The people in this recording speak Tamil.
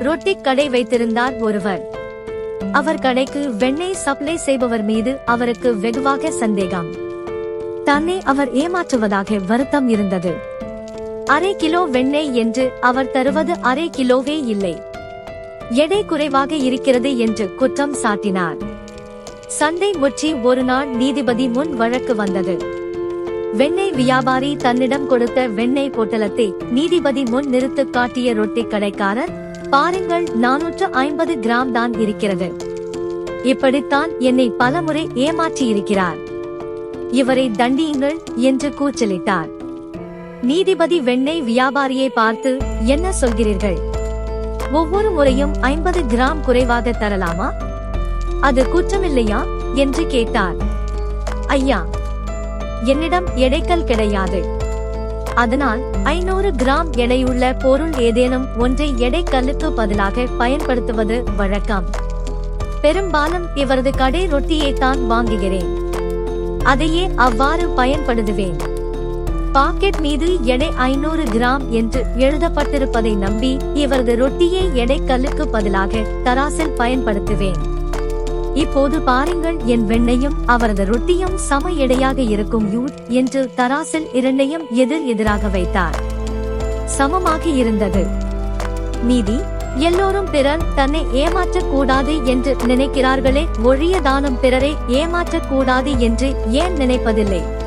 ரொட்டி கடை வைத்திருந்தார் ஒருவர். அவர் கடைக்கு வெண்ணெய் சப்ளை செய்பவர் மீது அவருக்கு வெகுவாக சந்தேகம். தன்னை அவர் ஏமாற்றுவதாக வருத்தம் இருந்தது. அரை கிலோ வெண்ணெய் என்று அவர் தருவது அரை கிலோவே இல்லை. எடை குறைவாக இருக்கிறது என்று குற்றம் சாட்டினார். சண்டை முற்றி ஒரு நாள் நீதிபதி முன் வழக்கு வந்தது. வெண்ணெய் வியாபாரி தன்னிடம் கொடுத்த வெண்ணெய் பொட்டலத்தை நீதிபதி முன் நிறுத்து காட்டிய ரொட்டி கடைக்காரர் பாருங்கள் நானூற்று ஐம்பது கிராம் தான் இருக்கிறது. இப்படித்தான் என்னை பலமுறை ஏமாற்றியிருக்கிறார். இவரை தண்டியுங்கள் என்று கூச்சலிட்டார். நீதிபதி வெண்ணெய் வியாபாரியை பார்த்து என்ன சொல்கிறீர்கள்? ஒவ்வொரு முறையும் ஐம்பது கிராம் குறைவாக தரலாமா? அது குற்றமில்லையா? என்று கேட்டார். ஐயா என்னிடம் எடைக்கல் கிடையாது. அதனால் ஐநூறு கிராம் எடையுள்ள பொருள் ஏதேனும் ஒன்றை எடைக்கல்லுக்கு பதிலாக பயன்படுத்துவது வழக்கம். பெரும்பாலும் இவரது கடை ரொட்டியை தான் வாங்குகிறேன். அதையே அவ்வாறு பயன்படுத்துவேன். பாக்கெட் மீது எடை ஐநூறு கிராம் என்று எழுதப்பட்டிருப்பதை நம்பி இவரது ரொட்டியை எடைக்கல்லுக்கு பதிலாக தராசில் பயன்படுத்துவேன். இப்போது பாருங்கள் என் வெண்ணையும் அவரது ரொட்டியும் சம எடையாக இருக்கும் யூத் என்று தராசில் இரண்டையும் எதிர் எதிராக வைத்தார். சமமாக இருந்தது. நீதி எல்லோரும் பிறர் தன்னை ஏமாற்றக் கூடாது என்று நினைக்கிறார்களே ஒழிய தானும் பிறரை ஏமாற்றக் கூடாது என்று ஏன் நினைப்பதில்லை?